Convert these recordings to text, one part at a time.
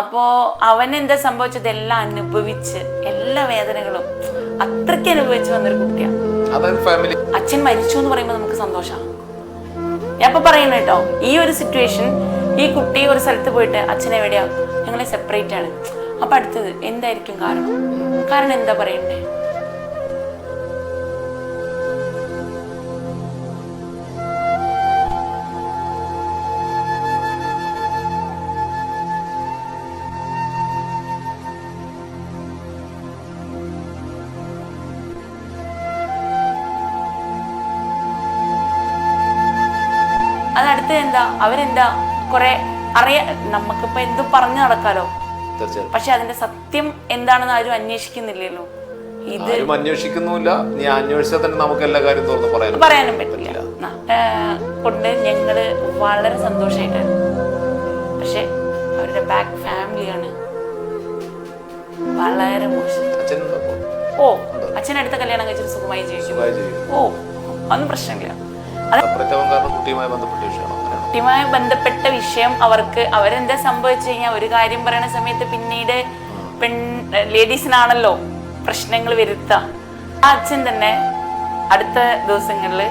അപ്പോ അവൻ എന്താ സംഭവിച്ചത്? എല്ലാം അനുഭവിച്ച് എല്ലാ വേദനകളും അത്രയ്ക്ക് അനുഭവിച്ച് വന്നൊരു കുട്ടിയാണ് അച്ഛൻ മരിച്ചു എന്ന് പറയുമ്പോൾ നമുക്ക് സന്തോഷമാണ് ഞാൻ ഇപ്പൊ പറയുന്നു കേട്ടോ ഈ ഒരു സിറ്റുവേഷൻ ഈ കുട്ടി ഒരു സ്ഥലത്ത് പോയിട്ട് അച്ഛൻ എവിടെയാ? ഞങ്ങളെ സെപ്പറേറ്റ് ആണ്. അപ്പൊ അടുത്തത് എന്തായിരിക്കും കാരണം? കാരണം എന്താ പറയണ്ടേ? അവരെന്താ കുറെ അറിയ നമുക്കിപ്പോ എന്തും പറഞ്ഞു നടക്കാലോ? പക്ഷെ അതിന്റെ സത്യം എന്താണെന്ന് ആരും അന്വേഷിക്കുന്നില്ലല്ലോ. ഇത് ആരും അന്വേഷിക്കുന്നുമില്ല. നീ അന്വേഷിച്ചാൽ തന്നെ നമുക്ക് എല്ലാ കാര്യം തുറന്ന് പറയാനും പറയാനും പറ്റില്ല. കൊണ്ട് ഞങ്ങൾ വളരെ സന്തോഷമായിട്ടായിരുന്നു പക്ഷെ അവരുടെ ബാക്ക് ഫാമിലിയാണ് വളരെ മോശം. ഓ അച്ഛൻ അടുത്ത കല്യാണം കഴിച്ചിട്ട് സുഖമായി ജീവിച്ചു. ഓ അതൊന്നും പ്രശ്നമില്ല. ആവാൻ കുട്ടിയുമായി ബന്ധപ്പെട്ട വിഷയമാണോ? കുട്ടിയുമായി ബന്ധപ്പെട്ട വിഷയം അവർക്ക് അവരെന്താ സംഭവിച്ചു കഴിഞ്ഞാൽ ഒരു കാര്യം പറയുന്ന സമയത്ത് പിന്നീട് പെൺ ലേഡീസിനാണല്ലോ പ്രശ്നങ്ങൾ വരുത്തുക ആ അച്ഛൻ തന്നെ അടുത്ത ദിവസങ്ങളിൽ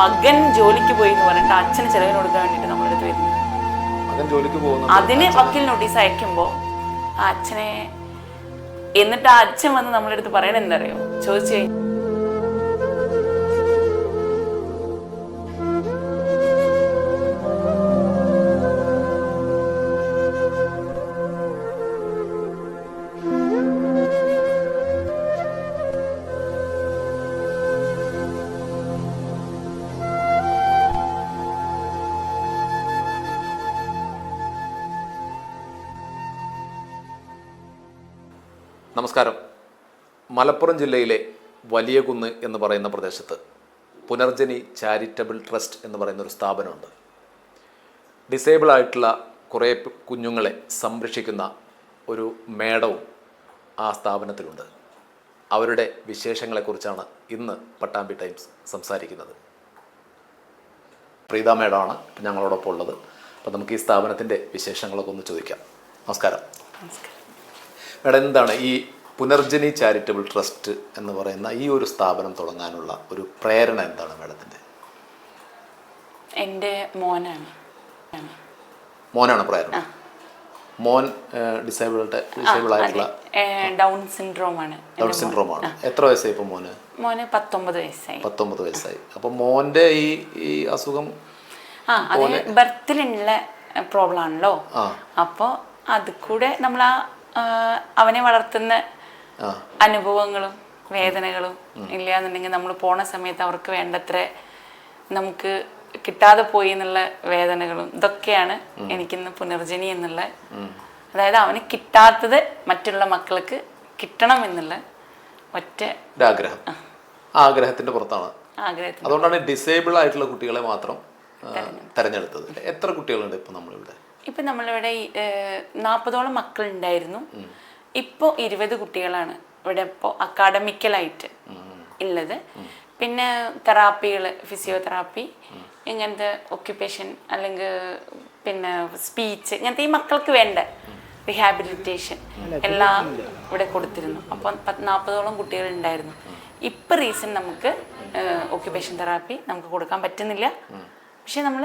മകൻ ജോലിക്ക് പോയി എന്ന് പറഞ്ഞിട്ട് അച്ഛന് ചെലവിന് കൊടുക്കാൻ വേണ്ടിയിട്ട് നമ്മളെടുത്ത് വരുന്നു. അതിന് വക്കീൽ നോട്ടീസ് അയക്കുമ്പോൾ ആ അച്ഛനെ എന്നിട്ട് ആ അച്ഛൻ വന്ന് നമ്മളെടുത്ത് പറയണെന്തറിയോ ചോദിച്ചു കഴിഞ്ഞാൽ മലപ്പുറം ജില്ലയിലെ വലിയകുന്ന് എന്ന് പറയുന്ന പ്രദേശത്ത് പുനർജനി ചാരിറ്റബിൾ ട്രസ്റ്റ് എന്ന് പറയുന്ന ഒരു സ്ഥാപനമുണ്ട്. ഡിസേബിൾ ആയിട്ടുള്ള കുറേ കുഞ്ഞുങ്ങളെ സംരക്ഷിക്കുന്ന ഒരു മേടവും ആ സ്ഥാപനത്തിലുണ്ട്. അവരുടെ വിശേഷങ്ങളെക്കുറിച്ചാണ് ഇന്ന് പട്ടാമ്പി ടൈംസ് സംസാരിക്കുന്നത്. പ്രീത മേഡമാണ് ഞങ്ങളോടൊപ്പം ഉള്ളത്. അപ്പോൾ നമുക്ക് ഈ സ്ഥാപനത്തിന്റെ വിശേഷങ്ങളൊക്കെ ഒന്ന് ചോദിക്കാം. നമസ്കാരം. മേഡം എന്താണ് ഈ പുനർജനി ചാരിറ്റബിൾ ട്രസ്റ്റ് എന്ന് പറയുന്ന ഈ ഒരു സ്ഥാപനം തുടങ്ങാനുള്ള ഒരു പ്രേരണ എന്താണ് മേഡത്തിന്റെ? എന്റെ മോനാണ്. മോനാണ് പ്രേരണ? മോൻ ഡിസേബിൾഡ് ഡിസേബിൾ ആയിട്ടുള്ള ഡൗൺ സിൻഡ്രോം ആണ്. ഡൗൺ സിൻഡ്രോം ആണ്. എത്ര വയസ്സായി ഇപ്പോൾ മോന്? മോന് പത്തൊമ്പത് വയസ്സായി. പത്തൊമ്പത് വയസ്സായി. അപ്പോൾ മോന്റെ ഈ ഈ അസുഖം ആ അത് ബർത്തിലുള്ള പ്രോബ്ലം ആണല്ലോ. അപ്പോൾ അത് കൂടെ നമ്മൾ ആ അവനെ വളർത്തുന്ന അനുഭവങ്ങളും വേദനകളും ഇല്ല എന്നുണ്ടെങ്കിൽ നമ്മൾ പോണ സമയത്ത് അവർക്ക് വേണ്ടത്ര നമുക്ക് കിട്ടാതെ പോയി എന്നുള്ള വേദനകളും ഇതൊക്കെയാണ് എനിക്കിന്ന് പുനർജനി എന്നുള്ള അതായത് അവന് കിട്ടാത്തത് മറ്റുള്ള മക്കൾക്ക് കിട്ടണം എന്നുള്ള ഒറ്റ ആഗ്രഹം ആഗ്രഹത്തിന്റെ പുറത്താണ്. അതുകൊണ്ടാണ് ഡിസേബിൾ ആയിട്ടുള്ള കുട്ടികളെ മാത്രം തെരഞ്ഞെടുത്തത്. എത്ര കുട്ടികളുണ്ട് ഇപ്പൊ നമ്മളിവിടെ? ഇപ്പൊ നമ്മളിവിടെ നാൽപ്പതോളം മക്കളുണ്ടായിരുന്നു. ഇപ്പോൾ ഇരുപത് കുട്ടികളാണ്. ഇവിടെ ഇപ്പോൾ അക്കാഡമിക്കലായിട്ട് ഉള്ളത് പിന്നെ തെറാപ്പികൾ ഫിസിയോതെറാപ്പി ഇങ്ങനത്തെ ഒക്യുപ്പേഷൻ അല്ലെങ്കിൽ പിന്നെ സ്പീച്ച് ഇങ്ങനത്തെ ഈ മക്കൾക്ക് വേണ്ട റിഹാബിലിറ്റേഷൻ എല്ലാം ഇവിടെ കൊടുത്തിരുന്നു. പത്ത് നാൽപ്പതോളം കുട്ടികൾ ഉണ്ടായിരുന്നു. ഇപ്പം റീസൺ നമുക്ക് ഒക്യുപ്പേഷൻ തെറാപ്പി നമുക്ക് കൊടുക്കാൻ പറ്റുന്നില്ല. പക്ഷെ നമ്മൾ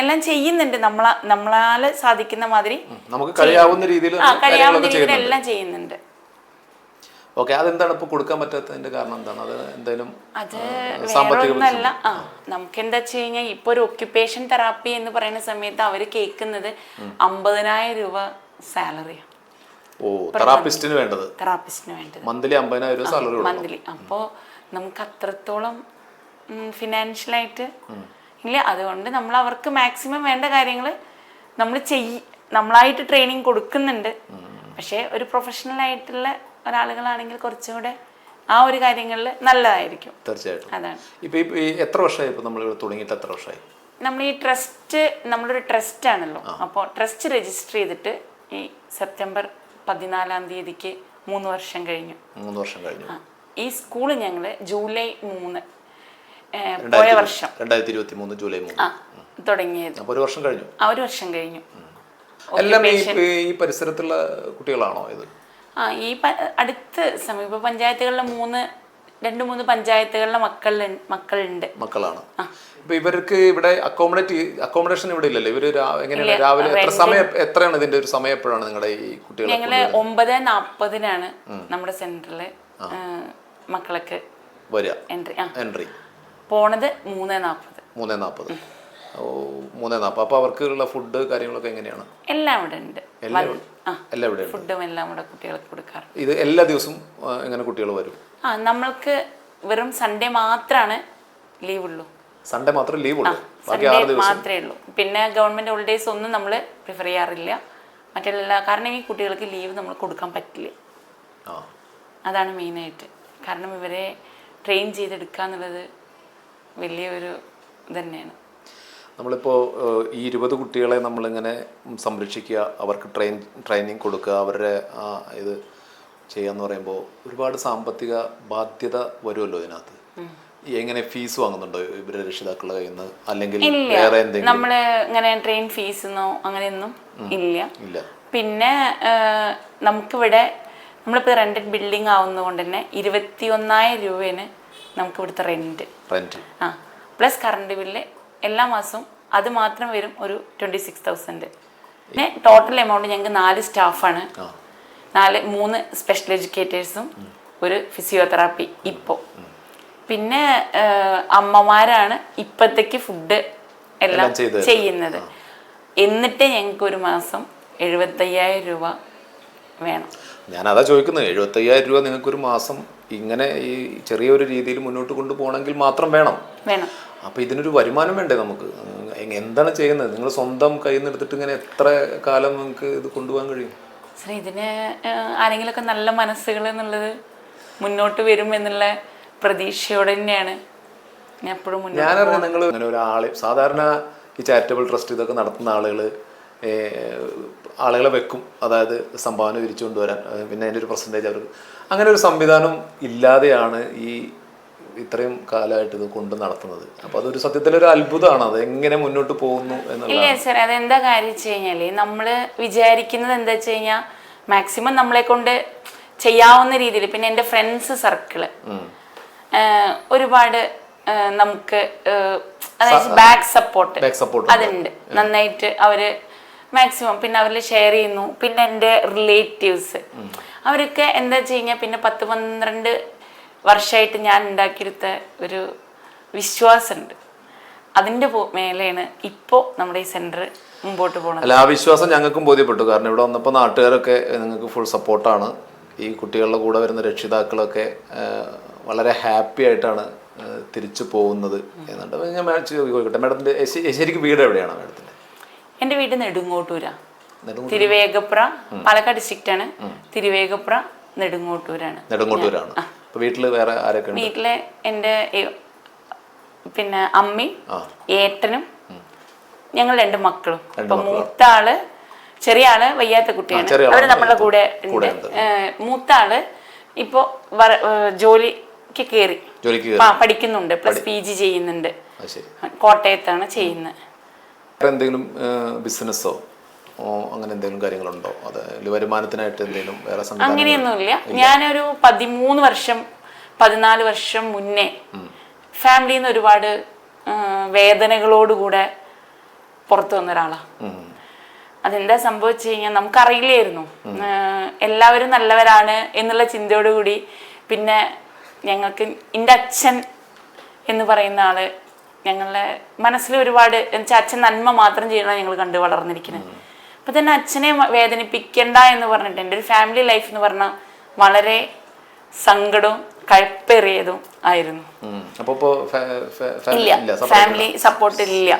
എല്ലാം ചെയ്യുന്നുണ്ട്. നമ്മളാ നമ്മളാൽ സാധിക്കുന്ന മാതിരി നമുക്ക് കഴിയാവുന്ന രീതിയിൽ കഴിയാവുന്ന രീതിയിൽ എല്ലാം ചെയ്യുന്നുണ്ട്. ഓക്കെ അതെന്താണ് ഇപ്പോൾ കൊടുക്കാൻ പറ്റാത്തതിന്റെ കാരണം എന്താണ്? അത് എന്തെങ്കിലും അത് വേറൊന്നല്ല. ആ നമുക്ക് എന്താ വെച്ച് കഴിഞ്ഞാൽ ഇപ്പൊ ഒരു ഒക്യുപ്പേഷൻ തെറാപ്പി എന്ന് പറയുന്ന സമയത്ത് അവർ കേൾക്കുന്നത് അമ്പതിനായിരം രൂപ സാലറിയാണ് ഓ തെറാപ്പിസ്റ്റിന് വേണ്ടത്. തെറാപ്പിസ്റ്റിന് വേണ്ടത്. മന്ത്ലി അമ്പതിനായിരം രൂപ സാലറി മന്ത്ലി. അപ്പോൾ നമുക്ക് അത്രത്തോളം ഫിനാൻഷ്യലായിട്ട് ഇല്ല അതുകൊണ്ട് നമ്മൾ അവർക്ക് മാക്സിമം വേണ്ട കാര്യങ്ങൾ നമ്മൾ ചെയ് നമ്മളായിട്ട് ട്രെയിനിങ് കൊടുക്കുന്നുണ്ട്. പക്ഷേ ഒരു പ്രൊഫഷണൽ ആയിട്ടുള്ള ഒരാളുകളാണെങ്കിൽ കുറച്ചുകൂടെ ആ ഒരു കാര്യങ്ങളിൽ നല്ലതായിരിക്കും. തീർച്ചയായിട്ടും. അതാണ്. ഇപ്പൊ എത്ര വർഷമായി ഇപ്പൊ നമ്മൾ തുടങ്ങിയിട്ട് എത്ര വർഷമായി? നമ്മൾ ഈ ട്രസ്റ്റ് നമ്മളൊരു ട്രസ്റ്റ് ആണല്ലോ. അപ്പോൾ ട്രസ്റ്റ് രജിസ്റ്റർ ചെയ്തിട്ട് ഈ സെപ്റ്റംബർ പതിനാലാം തീയതിക്ക് മൂന്ന് വർഷം കഴിഞ്ഞു. മൂന്ന് വർഷം കഴിഞ്ഞു. ഈ സ്കൂൾ ഞങ്ങൾ ജൂലൈ മൂന്ന് പോയ വർഷം. രണ്ടായിരത്തി ഇരുപത്തി മൂന്ന് ജൂലൈ മൂന്ന്. തുടങ്ങിയത്. ഒരു വർഷം കഴിഞ്ഞു. ആ ഒരു വർഷം കഴിഞ്ഞു. എല്ലാം ഈ പരിസരത്തുള്ള കുട്ടികളാണോ ഇത്? ആ ഈ അടുത്ത് സമീപ പഞ്ചായത്തുകളിലെ മൂന്ന് രണ്ട് മൂന്ന് പഞ്ചായത്തുകളിലെ മക്കൾ മക്കളുണ്ട്. മക്കളാണ്. ഇപ്പൊ ഇവർക്ക് ഇവിടെ അക്കോമഡേറ്റ് അക്കോമഡേഷൻ ഇവിടെ ഇല്ലല്ലോ. ഇവർ എങ്ങനെയാണ്? രാവിലെ എത്ര സമയം എത്രയാണ് ഇതിന്റെ ഒരു സമയം എപ്പോഴാണ് നിങ്ങളുടെ ഈ കുട്ടികൾ ഞങ്ങൾ ഒമ്പത് നാപ്പതിനാണ് നമ്മുടെ സെന്ററിൽ മക്കളൊക്കെ വരിക എൻട്രി എൻട്രി. പോണത് മൂന്ന് നാൽപ്പത് മൂന്നേ നാൽപ്പത് മൂന്നേ നാൽപ്പത് അപ്പോൾ അവർക്കുള്ള ഫുഡ് കാര്യങ്ങളൊക്കെ എങ്ങനെയാണ്? എല്ലാം ഇവിടെ ഉണ്ട്. എല്ലാം ഇവിടെ ഫുഡും എല്ലാം ഇവിടെ കുട്ടികൾക്ക് കൊടുക്കാറ് ഇത് എല്ലാ ദിവസവും എങ്ങനെ കുട്ടികൾ വരും? ആ നമ്മൾക്ക് വെറും സൺഡേ മാത്രമാണ് ലീവ് ഉള്ളൂ. സൺഡേ മാത്രം ലീവ് ഉള്ളൂ? സൺഡേ മാത്രമേ ഉള്ളൂ. പിന്നെ ഗവൺമെന്റ് ഹോളിഡേയ്സ് ഒന്നും നമ്മൾ പ്രിഫർ ചെയ്യാറില്ല. മറ്റുള്ള കാരണം ഈ കുട്ടികൾക്ക് ലീവ് നമ്മൾ കൊടുക്കാൻ പറ്റില്ല. അതാണ് മെയിനായിട്ട് കാരണം ഇവരെ ട്രെയിൻ ചെയ്തെടുക്കുക എന്നുള്ളത് വലിയൊരു ഇതന്നെയാണ്. തന്നെയാണ് നമ്മളിപ്പോൾ ഈ ഇരുപത് കുട്ടികളെ നമ്മളിങ്ങനെ സംരക്ഷിക്കുക അവർക്ക് ട്രെയിൻ ട്രെയിനിങ് കൊടുക്കുക അവരുടെ ഇത് ചെയ്യാന്ന് പറയുമ്പോൾ ഒരുപാട് സാമ്പത്തിക ബാധ്യത വരുമല്ലോ ഇതിനകത്ത്. എങ്ങനെ ഫീസ് വാങ്ങുന്നുണ്ടോ ഇവരുടെ രക്ഷിതാക്കളുടെ കയ്യിൽ നിന്ന് അല്ലെങ്കിൽ വേറെ എന്തെങ്കിലും? നമ്മൾ ഇങ്ങനെ ട്രെയിൻ ഫീസ് അങ്ങനെ അങ്ങനെയൊന്നും ഇല്ല. ഇല്ല. പിന്നെ നമുക്കിവിടെ നമ്മളിപ്പോൾ റെന്റഡ് ബിൽഡിംഗ് ആവുന്നതുകൊണ്ട് തന്നെ ഇരുപത്തി ഒന്നായിരം രൂപയാണ് നമുക്ക് ഇവിടുത്തെ റെന്റ് റെന്റ് ആ. പ്ലസ് കറണ്ട് ബില്ല് എല്ലാ മാസവും അത് മാത്രം വരും ഒരു ട്വന്റി സിക്സ് തൗസൻഡ് പിന്നെ ടോട്ടൽ എമൗണ്ട് ഞങ്ങൾക്ക് നാല് സ്റ്റാഫാണ് നാല് മൂന്ന് സ്പെഷ്യൽ എഡ്യൂക്കേറ്റേഴ്സും ഒരു ഫിസിയോതെറാപ്പി ഇപ്പോൾ പിന്നെ അമ്മമാരാണ് ഇപ്പത്തേക്ക് ഫുഡ് എല്ലാം എല്ലാം ചെയ്യുന്നത്. എന്നിട്ട് ഞങ്ങൾക്ക് ഒരു മാസം എഴുപത്തയ്യായിരം രൂപ വേണം. ഞാൻ അതാ ചോദിക്കുന്നത് എഴുപത്തയ്യായിരം രൂപ നിങ്ങൾക്ക് ഒരു മാസം ഇങ്ങനെ ഈ ചെറിയൊരു രീതിയിൽ മുന്നോട്ട് കൊണ്ടുപോകണമെങ്കിൽ മാത്രം വേണം. വേണം. അപ്പൊ ഇതിനൊരു വരുമാനം വേണ്ടേ നമുക്ക്? എന്താണ് ചെയ്യുന്നത്? നിങ്ങൾ സ്വന്തം കയ്യിൽ നിന്ന് എടുത്തിട്ട് ഇങ്ങനെ എത്ര കാലം നിങ്ങൾക്ക് ഇത് കൊണ്ടുപോകാൻ കഴിയും? ഇതിന് ആരെങ്കിലുമൊക്കെ നല്ല മനസ്സുകൾ എന്നുള്ളത് മുന്നോട്ട് വരും എന്നുള്ള പ്രതീക്ഷയോടെ തന്നെയാണ് ഞാൻ എപ്പോഴും ഞാനറിയാം നിങ്ങൾ അങ്ങനെ ഒരാളെ സാധാരണ ഈ ചാരിറ്റബിൾ ട്രസ്റ്റ് ഇതൊക്കെ നടത്തുന്ന ആളുകൾ ആളുകളെ വെക്കും. അതായത് സംഭാവന തിരിച്ചു കൊണ്ടുവരാൻ പിന്നെ അതിന്റെ ഒരു പെർസെന്റേജ് അവർക്ക് അങ്ങനെ ഒരു സംവിധാനം ഇല്ലാതെയാണ് ഈ ഇത്രയും കാലമായിട്ട് ഇത് കൊണ്ട് നടത്തുന്നത്. അപ്പൊ അതൊരു സത്യത്തിൽ ഒരു അത്ഭുതമാണ്. അത് എങ്ങനെ മുന്നോട്ട് പോകുന്നു എന്നുള്ളത് ഇല്ല സർ അതെന്താ കാര്യം വെച്ച് കഴിഞ്ഞാൽ നമ്മൾ വിചാരിക്കുന്നത് എന്താ വെച്ച് കഴിഞ്ഞാൽ മാക്സിമം നമ്മളെ കൊണ്ട് ചെയ്യാവുന്ന രീതിയിൽ പിന്നെ എന്റെ ഫ്രണ്ട്സ് സർക്കിൾ ഒരുപാട് നമുക്ക് അതായത് ബാക്ക് സപ്പോർട്ട് ബാക്ക് സപ്പോർട്ട് അതുണ്ട്. നന്നായിട്ട് അവർ മാക്സിമം പിന്നെ അവരിൽ ഷെയർ ചെയ്യുന്നു. പിന്നെ എന്റെ റിലേറ്റീവ്സ് അവരൊക്കെ എന്താ വെച്ച് കഴിഞ്ഞാൽ പിന്നെ പത്ത് പന്ത്രണ്ട് വർഷമായിട്ട് ഞാൻ ഉണ്ടാക്കിയെടുത്ത ഒരു വിശ്വാസമുണ്ട്. അതിന്റെ മേലെയാണ് ഇപ്പോൾ നമ്മുടെ ഈ സെന്റർ മുമ്പോട്ട് പോകുന്നത് അല്ല ആ വിശ്വാസം ഞങ്ങൾക്കും ബോധ്യപ്പെട്ടു. കാരണം ഇവിടെ വന്നപ്പോൾ നാട്ടുകാരൊക്കെ നിങ്ങൾക്ക് ഫുൾ സപ്പോർട്ടാണ് ഈ കുട്ടികളുടെ കൂടെ വരുന്ന രക്ഷിതാക്കളൊക്കെ വളരെ ഹാപ്പി ആയിട്ടാണ് തിരിച്ചു പോകുന്നത് എന്നുണ്ട്. ഞാൻ ചോദിക്കട്ടെ മാഡത്തിന്റെ ശരിക്കും വീട് എവിടെയാണ് മാഡത്തിന്റെ? എന്റെ വീട് നെടുങ്ങോട്ടൂരാ. തിരുവേഗപ്പുറ പാലക്കാട് ഡിസ്ട്രിക്റ്റ് ആണ്. തിരുവേഗപ്പുറ നെടുങ്ങോട്ടൂരാണ്. നെടുങ്ങോട്ടൂരാണ്. വീട്ടിൽ വേറെ ആരൊക്കെ വീട്ടിൽ എന്റെ പിന്നെ അമ്മയും ഏട്ടനും ഞങ്ങൾ രണ്ട് മക്കളും. അപ്പൊ മൂത്ത ആൾ ചെറിയ ആൾ വയ്യാത്ത കുട്ടിയാണ്. അവർ നമ്മളുടെ കൂടെ ഉണ്ട്. മൂത്ത ആൾ ഇപ്പോ ജോലിക്ക് കയറി പഠിക്കുന്നുണ്ട്. പ്ലസ് പി ജി ചെയ്യുന്നുണ്ട്. കോട്ടയത്താണ് ചെയ്യുന്നത്. എന്തെങ്കിലും ബിസിനസ്സോ അങ്ങനെ എന്തെങ്കിലും കാര്യങ്ങളുണ്ടോ? അത് വരുമാനത്തിനായിട്ട് എന്തെങ്കിലും വേറെ അങ്ങനെയൊന്നുമില്ല. ഞാനൊരു പതിമൂന്ന് വർഷം പതിനാല് വർഷം മുന്നേ ഫാമിലിയിൽ നിന്ന് ഒരുപാട് വേദനകളോടുകൂടെ പുറത്തു വന്ന ഒരാളാണ് അതെന്താ സംഭവിച്ചു കഴിഞ്ഞാൽ നമുക്കറിയില്ലായിരുന്നു. എല്ലാവരും നല്ലവരാണ് എന്നുള്ള ചിന്തയോടുകൂടി പിന്നെ ഞങ്ങൾക്ക് എന്റെ അച്ഛൻ എന്ന് പറയുന്ന ആൾ ഞങ്ങളുടെ മനസ്സിൽ ഒരുപാട് എന്നുവെച്ചാൽ അച്ഛൻ നന്മ മാത്രം ചെയ്യണം ഞങ്ങൾ കണ്ടു വളർന്നിരിക്കുന്നത് അപ്പൊ തന്നെ അച്ഛനെ വേദനിപ്പിക്കണ്ട എന്ന് പറഞ്ഞിട്ട് എന്റെ ഒരു ഫാമിലി ലൈഫ് എന്ന് പറഞ്ഞാൽ വളരെ സങ്കടവും കഴപ്പേറിയതും ആയിരുന്നു. ഇല്ല. ഫാമിലി സപ്പോർട്ട് ഇല്ല.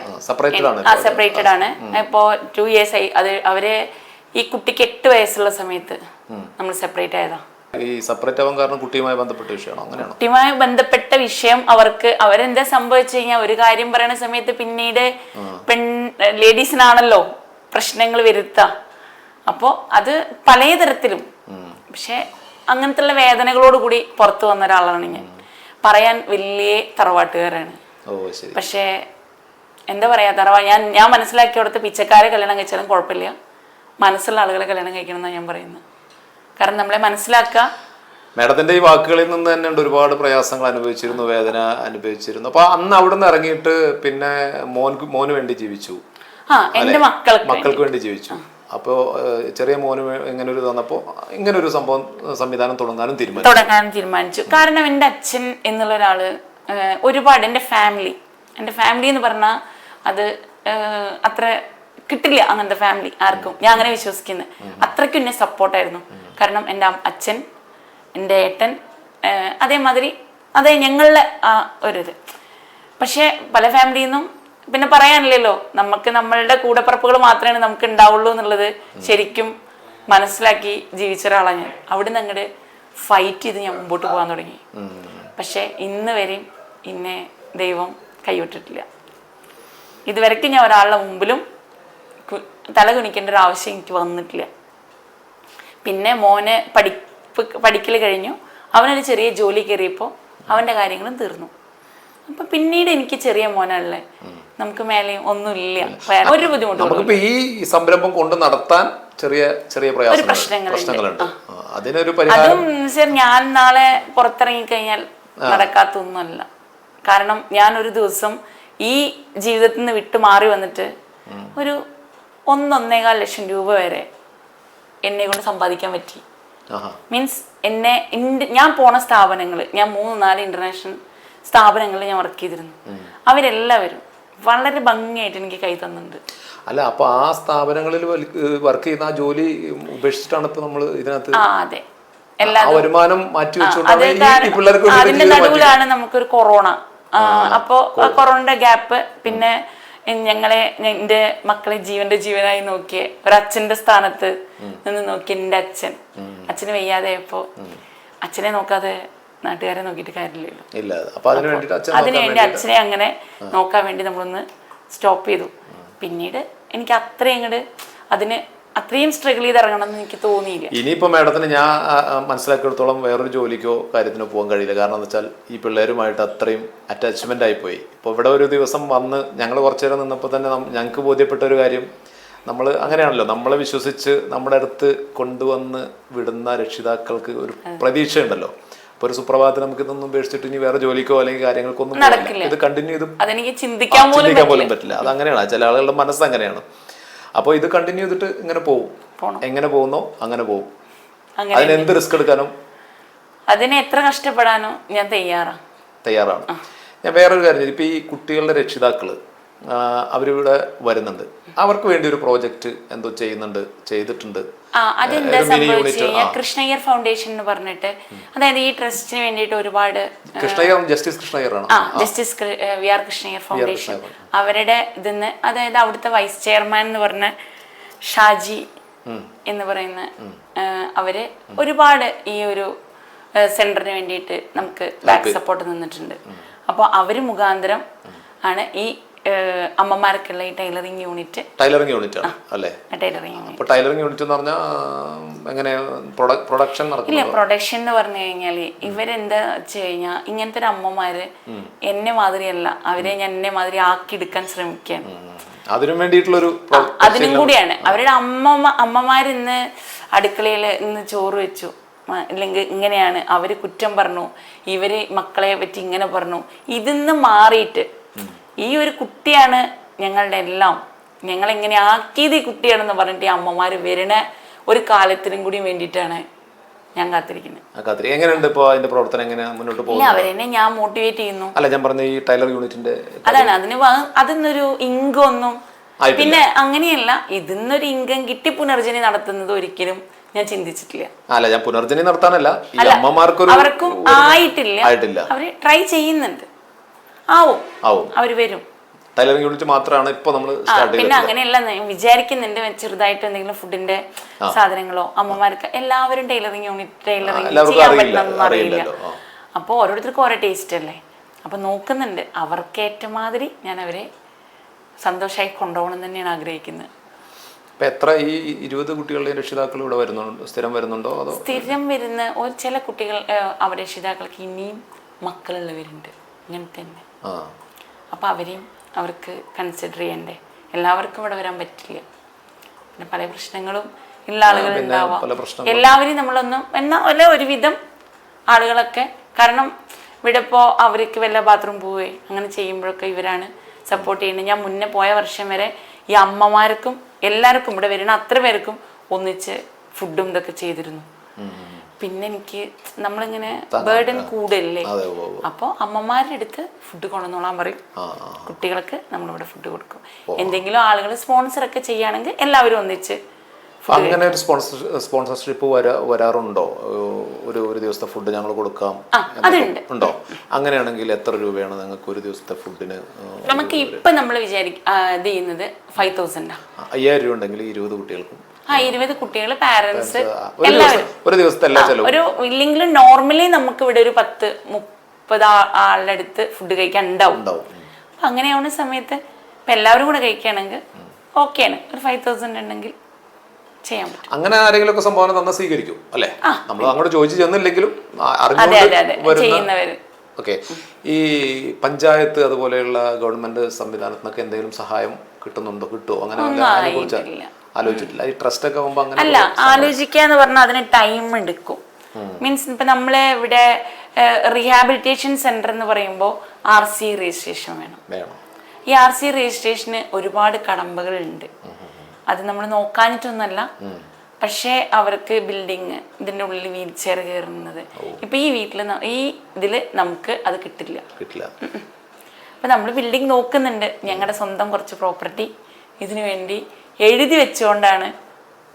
ആ സെപ്പറേറ്റഡ് ആണ്. ഇപ്പോ ടു ഇയേഴ്സ് ആയി. അത് അവർ ഈ കുട്ടിക്ക് എട്ട് വയസ്സുള്ള സമയത്ത് നമ്മൾ സെപ്പറേറ്റ് ആയതാ. ഈ സെപ്പറേറ്റ് ആവാൻ കാരണം കുട്ടിയുമായി ബന്ധപ്പെട്ട വിഷയമാണോ? അങ്ങനെയാണോ? കുട്ടിയുമായി ബന്ധപ്പെട്ട വിഷയം അവർക്ക് അവരെന്താ സംഭവിച്ചു കഴിഞ്ഞാൽ ഒരു കാര്യം പറയുന്ന സമയത്ത് പിന്നീട് പെൺ ലേഡീസിനാണല്ലോ പ്രശ്നങ്ങൾ വരുത്താം. അപ്പോൾ അത് പലതരത്തിലും. പക്ഷെ അങ്ങനത്തെ വേദനകളോട് കൂടി പുറത്തു വന്ന ഒരാളാണ് ഞാൻ. പറയാൻ വലിയ തറവാട്ടുകാരാണ്. പക്ഷേ എന്താ പറയാ തറവാ ഞാൻ ഞാൻ മനസ്സിലാക്കിയോടത്ത് പിച്ചക്കാരെ കല്യാണം കഴിച്ചാലും കുഴപ്പമില്ല. മനസ്സുള്ള ആളുകളെ കല്യാണം കഴിക്കണം എന്നാണ് ഞാൻ പറയുന്നത്. കാരണം നമ്മളെ മനസ്സിലാക്കുക മാഡത്തിന്റെ ഈ വാക്കുകളിൽ നിന്ന് തന്നെ ഉണ്ട് ഒരുപാട് പ്രയാസങ്ങൾ അനുഭവിച്ചിരുന്നു വേദന അനുഭവിച്ചിരുന്നു. അപ്പൊ അന്ന് അവിടെ നിന്ന് ഇറങ്ങിയിട്ട് പിന്നെ മോൻ മോന് വേണ്ടി ജീവിച്ചു. ആ എന്റെ മക്കൾക്ക് മക്കൾക്ക് വേണ്ടി ജീവിച്ചു. അപ്പോ ചെറിയ മോന് ഇങ്ങനെ ഒരു തന്നപ്പോൾ ഇങ്ങനെ ഒരു സംഭവം സംവിധാനം തുടങ്ങാനും തീരുമാനിച്ചു. തുടങ്ങാനും തീരുമാനിച്ചു. കാരണം എന്റെ അച്ഛൻ എന്നുള്ള ഒരാൾ ഒരുപാട് എന്റെ ഫാമിലി എന്റെ ഫാമിലി എന്ന് പറഞ്ഞാൽ അത് അത്ര കിട്ടില്ല അങ്ങനത്തെ ഫാമിലി ആർക്കും. ഞാൻ അങ്ങനെ വിശ്വസിക്കുന്നത് അത്രയ്ക്കും എന്നെ സപ്പോർട്ടായിരുന്നു. കാരണം എന്റെ അച്ഛൻ എന്റെ ഏട്ടൻ അതേമാതിരി അതേ ഞങ്ങളുടെ ആ ഇത് പക്ഷേ പല ഫാമിലിയിൽ നിന്നും പിന്നെ പറയാനില്ലല്ലോ. നമുക്ക് നമ്മളുടെ കൂടപ്പറപ്പുകൾ മാത്രമേ നമുക്ക് ഉണ്ടാവുള്ളൂ എന്നുള്ളത് ശരിക്കും മനസ്സിലാക്കി ജീവിച്ച ഒരാളാണ് ഞാൻ. അവിടെ നിന്ന് അങ്ങോട്ട് ഫൈറ്റ് ചെയ്ത് ഞാൻ മുമ്പോട്ട് പോകാൻ തുടങ്ങി. പക്ഷെ ഇന്ന് വരെയും ഇന്നെ ദൈവം കൈവിട്ടിട്ടില്ല. ഇതുവരെയ്ക്കും ഞാൻ ഒരാളുടെ മുമ്പിലും തല കുണിക്കേണ്ട ഒരു ആവശ്യം എനിക്ക് വന്നിട്ടില്ല. പിന്നെ മോനെ പഠിപ്പ് പഠിക്കൽ കഴിഞ്ഞു. അവനൊരു ചെറിയ ജോലി കയറിയപ്പോൾ അവന്റെ കാര്യങ്ങളും തീർന്നു. അപ്പം പിന്നീട് എനിക്ക് ചെറിയ മോനല്ലേ. നമുക്ക് മേലെയും ഒന്നുമില്ല. ഒരു ബുദ്ധിമുട്ടും നമുക്കിപ്പോ ഈ സംരംഭം കൊണ്ട് നടത്താൻ ചെറിയ ചെറിയ പ്രശ്നങ്ങളുണ്ട്. അതിനൊരു അതും ഞാൻ നാളെ പുറത്തിറങ്ങി കഴിഞ്ഞാൽ നടക്കാത്തൊന്നുമല്ല. കാരണം ഞാൻ ഒരു ദിവസം ഈ ജീവിതത്തിൽ നിന്ന് വിട്ടു മാറി വന്നിട്ട് ഒരു ഒന്നൊന്നേകാൽ ലക്ഷം രൂപ വരെ എന്നെ കൊണ്ട് സമ്പാദിക്കാൻ പറ്റി. മീൻസ് എന്നെ ഞാൻ പോണ സ്ഥാപനങ്ങൾ ഞാൻ മൂന്ന് നാല് ഇന്റർനാഷണൽ സ്ഥാപനങ്ങളിൽ ഞാൻ വർക്ക് ചെയ്തിരുന്നു. അവരെല്ലാവരും വളരെ ഭംഗിയായിട്ട് എനിക്ക് കൈ തന്നിട്ടുണ്ട്. അല്ല അപ്പൊ ആ സ്ഥാപനങ്ങളിൽ വർക്ക് ചെയ്യുന്ന ആ ജോലി ഉപേക്ഷിച്ചിട്ടാണ് ഇപ്പൊ നമ്മൾ ഇതിനകത്ത് ആ അതെ. എല്ലാ വരുമാനം മാറ്റി വെച്ചുകൊണ്ടാണ് അതിന്റെ നടുവിലാണ് നമുക്കൊരു കൊറോണ. അപ്പോ ആ കൊറോണയുടെ ഗ്യാപ്പ് പിന്നെ ഞങ്ങളെ എന്റെ മക്കളെ ജീവന്റെ ജീവനായി നോക്കിയ ഒരച്ഛന്റെ സ്ഥാനത്ത് നിന്ന് നോക്കിയ എന്റെ അച്ഛൻ. അച്ഛന് വയ്യാതെയപ്പോ അച്ഛനെ നോക്കാതെ നാട്ടുകാരെ നോക്കിയിട്ട് കാര്യമില്ലല്ലോ. ഇല്ല അപ്പൊ അതിന് അച്ഛൻ അതിന് വേണ്ടി അച്ഛനെ അങ്ങനെ നോക്കാൻ വേണ്ടി നമ്മളൊന്ന് സ്റ്റോപ്പ് ചെയ്തു. പിന്നീട് എനിക്ക് അത്രയും അങ്ങോട്ട് അതിന് അത്രയും സ്ട്രഗിൾ ചെയ്ത് ഇറങ്ങണം എന്ന് എനിക്ക് തോന്നിയില്ല. ഇനിയിപ്പോ മാഡത്തിന് ഞാൻ മനസ്സിലാക്കിയെടുത്തോളം വേറൊരു ജോലിക്കോ കാര്യത്തിനോ പോകാൻ കഴിയില്ല. കാരണം എന്താ വെച്ചാൽ ഈ പിള്ളേരുമായിട്ട് അത്രയും അറ്റാച്ച്മെന്റ് ആയിപ്പോയി ഇപ്പോൾ ഇവിടെ ഒരു ദിവസം വന്ന് ഞങ്ങൾ കുറച്ചു നേരം നിന്നപ്പോൾ തന്നെ ഞങ്ങൾക്ക് ബോധ്യപ്പെട്ട ഒരു കാര്യം. നമ്മൾ അങ്ങനെയാണല്ലോ നമ്മളെ വിശ്വസിച്ച് നമ്മുടെ അടുത്ത് കൊണ്ടുവന്ന് വിടുന്ന രക്ഷിതാക്കൾക്ക് ഒരു പ്രതീക്ഷയുണ്ടല്ലോ. അപ്പോൾ ഒരു സുപ്രഭാതത്തിൽ നമുക്ക് ഇതൊന്നും ഉപേക്ഷിച്ചിട്ട് ഇനി വേറെ ജോലിക്കോ അല്ലെങ്കിൽ കാര്യങ്ങൾക്കൊന്നും നടക്കില്ല. ഇത് കണ്ടിന്യൂ ചെയ്ത് അതെനിക്ക് ചിന്തിക്കാൻ പോലും പറ്റില്ല. അത് അങ്ങനെയാണ്. ചില ആളുകളുടെ മനസ്സ് അങ്ങനെയാണ്. അപ്പോൾ ഇത് കണ്ടിന്യൂ ചെയ്തിട്ട് ഇങ്ങനെ പോകും എങ്ങനെ പോകുന്നോ അങ്ങനെ പോകും അതിന് എന്ത് റിസ്ക് എടുക്കാനും? അതിനെ എത്ര കഷ്ടപ്പെടാനോ ഞാൻ തയ്യാറാണ്. തയ്യാറാണ് ഞാൻ വേറൊരു കാര്യം. ഇപ്പൊ ഈ കുട്ടികളുടെ രക്ഷിതാക്കൾ അവരിവിടെ വരുന്നുണ്ട്. അവർക്ക് വേണ്ടി ഒരു പ്രോജക്റ്റ് എന്തോ ചെയ്യുന്നുണ്ട് ചെയ്തിട്ടുണ്ട്. അതെന്താ സംഭവിച്ചു കൃഷ്ണയ്യർ ഫൗണ്ടേഷൻ എന്ന് പറഞ്ഞിട്ട് അതായത് ഈ ട്രസ്റ്റിന് വേണ്ടിയിട്ട് ഒരുപാട് കൃഷ്ണയ്യർ ജസ്റ്റിസ് കൃഷ്ണയ്യർ ആണ് Justice V R Krishna Iyer foundation അവരുടെ ഇതിന്ന് അതായത് അവിടുത്തെ വൈസ് ചെയർമാൻ എന്ന് പറഞ്ഞ ഷാജി എന്ന് പറയുന്ന അവർ ഒരുപാട് ഈ ഒരു സെന്ററിന് വേണ്ടിയിട്ട് നമുക്ക് ബാക്ക് സപ്പോർട്ട് നിന്നിട്ടുണ്ട് അപ്പോൾ അവർ മുഖാന്തരം ആണ് ഈ അമ്മമാർക്കുള്ള ഈ ടൈലറിംഗ് യൂണിറ്റ്. ടൈലറിംഗ് യൂണിറ്റ് ആണ് അല്ലേ? Tailoring unit. അപ്പൊ ടൈലറിംഗ് യൂണിറ്റ് എന്ന് പറഞ്ഞാൽ എങ്ങനെ പ്രൊഡക്ഷൻ ഇല്ല പ്രൊഡക്ഷൻ എന്ന് പറഞ്ഞു കഴിഞ്ഞാൽ ഇവരെന്താ വെച്ച് കഴിഞ്ഞാൽ ഇങ്ങനത്തെ ഒരു അമ്മമാര് എന്നെ മാതിരിയല്ല അവരെ ഞാൻ എന്നെ മാതിരി ആക്കിയെടുക്കാൻ ശ്രമിക്കുകയാണ് അതിനും വേണ്ടിയിട്ടുള്ളൊരു ഒരു അതിനും കൂടിയാണ്. അവരുടെ അമ്മ അമ്മമാർ ഇന്ന് അടുക്കളയിൽ ഇന്ന് ചോറ് വെച്ചു. അല്ലെങ്കിൽ ഇങ്ങനെയാണ് അവർ കുറ്റം പറഞ്ഞു ഇവർ മക്കളെ പറ്റി ഇങ്ങനെ പറഞ്ഞു. ഇതിന്ന് മാറിയിട്ട് ഈ ഒരു കുട്ടിയാണ് ഞങ്ങളുടെ എല്ലാം. ഞങ്ങൾ എങ്ങനെ ആക്കിയത് ഈ കുട്ടിയാണെന്ന് പറഞ്ഞിട്ട് ഈ അമ്മമാർ വരണ ഒരു കാലത്തിനും കൂടി വേണ്ടിയിട്ടാണ് ഞാൻ കാത്തിരിക്കുന്നത്. എങ്ങനെയുണ്ട് ഇപ്പോൾ അതിന്റെ പ്രവർത്തനം? എങ്ങനെ മുന്നോട്ട് പോകുന്നു അവരെന്നെ ഞാൻ മോട്ടിവേറ്റ് ചെയ്യുന്നു. അല്ല ഞാൻ പറഞ്ഞ ഈ ടൈലർ യൂണിറ്റിന്റെ അതാണ്. അതിന് അതിന്നൊരു ഇങ്കൊന്നും പിന്നെ അങ്ങനെയല്ല ഇതിന്നൊരു ഇൻകം കിട്ടി പുനർജനി നടത്തുന്നത് ഒരിക്കലും ഞാൻ ചിന്തിച്ചിട്ടില്ല. അല്ല ഞാൻ പുനർജനി നടത്താനല്ല. അമ്മമാർക്കൊരു അവർക്കും ആയിട്ടില്ല. ആയിട്ടില്ല. അവർ ട്രൈ ചെയ്യുന്നുണ്ട്. ആവും. ആവും. അവർ വരും. ടൈലറിംഗ് യൂണിറ്റ് മാത്രമാണ് ഇപ്പൊ നമ്മൾ സ്റ്റാർട്ട് പിന്നെ അങ്ങനെയല്ല വിചാരിക്കുന്നുണ്ട് ചെറുതായിട്ട് എന്തെങ്കിലും ഫുഡിന്റെ സാധനങ്ങളോ അമ്മമാർക്ക് എല്ലാവരും ടൈലറിങ് യൂണിറ്റ് ടൈലറിങ് ചെയ്യാൻ പറ്റണമെന്ന് അറിയില്ല. അപ്പോൾ ഓരോരുത്തർക്കും ഓരോ ടേസ്റ്റ് അല്ലേ? അപ്പൊ നോക്കുന്നുണ്ട്. അവർക്ക് ഏറ്റമാതിരി ഞാൻ അവരെ സന്തോഷമായി കൊണ്ടുപോകണം തന്നെയാണ് ആഗ്രഹിക്കുന്നത്. ഇപ്പൊ എത്ര ഈ ഇരുപത് കുട്ടികളുടെയും രക്ഷിതാക്കൾ ഇവിടെ വരുന്നുണ്ടോ സ്ഥിരം വരുന്നുണ്ടോ അതോ? സ്ഥിരം വരുന്ന ഒരു ചില കുട്ടികൾ അവർ രക്ഷിതാക്കൾക്ക് ഇനിയും മക്കളുള്ളവരുണ്ട്. ഇങ്ങനെ തന്നെ. അപ്പോൾ അവരെയും അവർക്ക് കൺസിഡർ ചെയ്യണ്ടേ? എല്ലാവർക്കും ഇവിടെ വരാൻ പറ്റില്ല. പിന്നെ പല പ്രശ്നങ്ങളും ഉള്ള ആളുകൾ ഉണ്ടാവാം. എല്ലാവരെയും നമ്മളൊന്നും എന്നാൽ വല്ല ഒരുവിധം ആളുകളൊക്കെ കാരണം ഇവിടെ ഇപ്പോൾ അവർക്ക് വല്ല ബാത്റൂം പോവേ അങ്ങനെ ചെയ്യുമ്പോഴൊക്കെ ഇവരാണ് സപ്പോർട്ട് ചെയ്യുന്നത്. ഞാൻ മുന്നേ പോയ വർഷം വരെ ഈ അമ്മമാർക്കും എല്ലാവർക്കും ഇവിടെ വരുന്ന അത്ര പേർക്കും ഒന്നിച്ച് ഫുഡും ഇതൊക്കെ ചെയ്തിരുന്നു. പിന്നെ എനിക്ക് നമ്മളിങ്ങനെ ബേർഡൻ കൂടല്ലേ. അപ്പോൾ അമ്മമാരുടെ അടുത്ത് ഫുഡ് കൊണ്ടുവന്നോളാൻ പറയും. കുട്ടികൾക്ക് നമ്മളിവിടെ ഫുഡ് കൊടുക്കും. എന്തെങ്കിലും ആളുകൾ സ്പോൺസർ ഒക്കെ ചെയ്യുകയാണെങ്കിൽ എല്ലാവരും ഒന്നിച്ച് അങ്ങനെ ഒരു സ്പോൺസർ സ്പോൺസർഷിപ്പ് വരാ വരാറുണ്ടോ? ഒരു ഒരു ദിവസത്തെ ഫുഡ് ഞങ്ങൾ കൊടുക്കാം. ഉണ്ടോ? അങ്ങനെയാണെങ്കിൽ എത്ര രൂപയാണ് നിങ്ങൾക്ക് ഒരു ദിവസത്തെ ഫുഡിന് നമുക്ക് ഇപ്പൊ നമ്മൾ വിചാരിക്കും ഇത് ചെയ്യുന്നത് ഫൈവ് തൗസൻഡ് അയ്യായിരം രൂപ ഉണ്ടെങ്കിൽ ഇരുപത് കുട്ടികൾക്കും ആ ഇരുപത് കുട്ടികൾ പാരന്റ്സ് എല്ലാവരും ഒരു ദിവസം ഒരു ദിവസത്തെ എല്ലാ ചെലവും. ഒരു ഇല്ലെങ്കിലും നോർമലി നമുക്ക് ഇവിടെ ഒരു പത്ത് മുപ്പത് ആളുടെ അടുത്ത് ഫുഡ് കഴിക്കാൻ ഉണ്ടാവും. അപ്പൊ അങ്ങനെയാവുന്ന സമയത്ത് ഇപ്പൊ എല്ലാവരും കൂടെ കഴിക്കുകയാണെങ്കിൽ ഓക്കെയാണ് ഒരു ഫൈവ് തൗസൻഡ് ഉണ്ടെങ്കിൽ ചെയ്യാൻ പറ്റും. അങ്ങനെ ആരെങ്കിലും ഒക്കെ സംഭാവന തന്ന സ്വീകരിക്കും അല്ലേ? നമ്മൾ അങ്ങോട്ട് ചോദിച്ചു ചെന്നില്ലെങ്കിലും ചെയ്യുന്നവര്. ഓക്കെ ഈ പഞ്ചായത്ത് അതുപോലെയുള്ള ഗവൺമെന്റ് സംവിധാനത്തിനൊക്കെ എന്തെങ്കിലും സഹായം കിട്ടുന്നുണ്ടോ? കിട്ടുമോ അങ്ങനെ ആലോചിച്ചിട്ടില്ല. ഈ ട്രസ്റ്റ് ഒക്കെ ആകുമ്പോൾ അങ്ങനെ അല്ല ആലോചിക്കാന്ന് പറഞ്ഞാൽ അതിന് ടൈം എടുക്കും. മീൻസ് ഇപ്പൊ നമ്മളെ ഇവിടെ റീഹാബിലിറ്റേഷൻ സെന്റർ എന്ന് പറയുമ്പോൾ ആർ സി രജിസ്ട്രേഷൻ വേണം. വേണം. ഈ ആർ സി രജിസ്ട്രേഷന് ഒരുപാട് കടമ്പകളുണ്ട്. അത് നമ്മൾ നോക്കാനിട്ടൊന്നല്ല പക്ഷേ അവർക്ക് ബിൽഡിങ് ഇതിന്റെ ഉള്ളിൽ വീൽ ചെയർ കയറുന്നത് ഇപ്പൊ ഈ വീട്ടിൽ ഈ ഇതിൽ നമുക്ക് അത് കിട്ടില്ല. കിട്ടില്ല. അപ്പൊ നമ്മൾ ബിൽഡിംഗ് നോക്കുന്നുണ്ട്. ഞങ്ങളുടെ സ്വന്തം കുറച്ച് പ്രോപ്പർട്ടി ഇതിനു വേണ്ടി എഴുതി വെച്ചുകൊണ്ടാണ്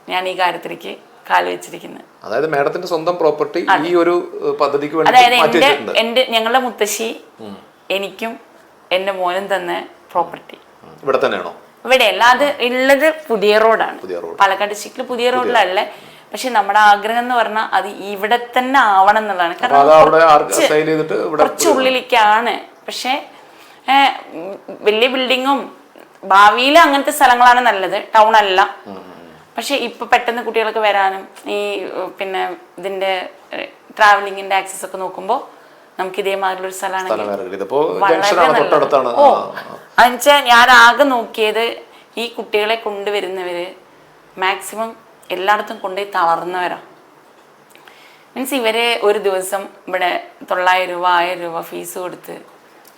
ഞാൻ ഈ കാര്യത്തിലേക്ക് കാൽ വെച്ചിരിക്കുന്നത്. അതായത് മാഡത്തിന്റെ സ്വന്തം പ്രോപ്പർട്ടി ഈ ഒരു പദ്ധതിക്ക് അതായത് എന്റെ എന്റെ ഞങ്ങളുടെ മുത്തശ്ശി എനിക്കും എന്റെ മോനും തന്ന പ്രോപ്പർട്ടി. ഇവിടെ തന്നെയാണോ? ഇവിടെ അത് ഉള്ളത് പുതിയ റോഡാണ്. പാലക്കാട് ഡിസ്ട്രിക്റ്റിൽ പുതിയ റോഡിലല്ലേ. പക്ഷെ നമ്മുടെ ആഗ്രഹം എന്ന് പറഞ്ഞാൽ അത് ഇവിടെ തന്നെ ആവണം എന്നുള്ളതാണ്. കാരണം കുറച്ച് ഉള്ളിലേക്കാണ്. പക്ഷെ വലിയ ബിൽഡിങ്ങും ഭാവിയിൽ അങ്ങനത്തെ സ്ഥലങ്ങളാണ് നല്ലത്. ടൗൺ അല്ല. പക്ഷെ ഇപ്പൊ പെട്ടെന്ന് കുട്ടികൾക്ക് വരാനും ഈ പിന്നെ ഇതിന്റെ ട്രാവലിംഗിന്റെ ആക്സസ് ഒക്കെ നോക്കുമ്പോൾ നമുക്ക് ഇതേമാതിരി ഒരു സ്ഥലമാണെങ്കിൽ സ്ഥലം വേറെ ഇതിപ്പോ വളരെ ജംഗ്ഷനാണ് നല്ലത്. തൊട്ടടുത്താണ്. ഓ ആ. ഞാൻ ആകെ നോക്കിയത് ഈ കുട്ടികളെ കൊണ്ടുവരുന്നവര് മാക്സിമം എല്ലായിടത്തും കൊണ്ടുപോയി തളർന്നവരാ. മീൻസ് ഇവരെ ഒരു ദിവസം ഇവിടെ തൊള്ളായിരം രൂപ ആയിരം രൂപ ഫീസ് കൊടുത്ത്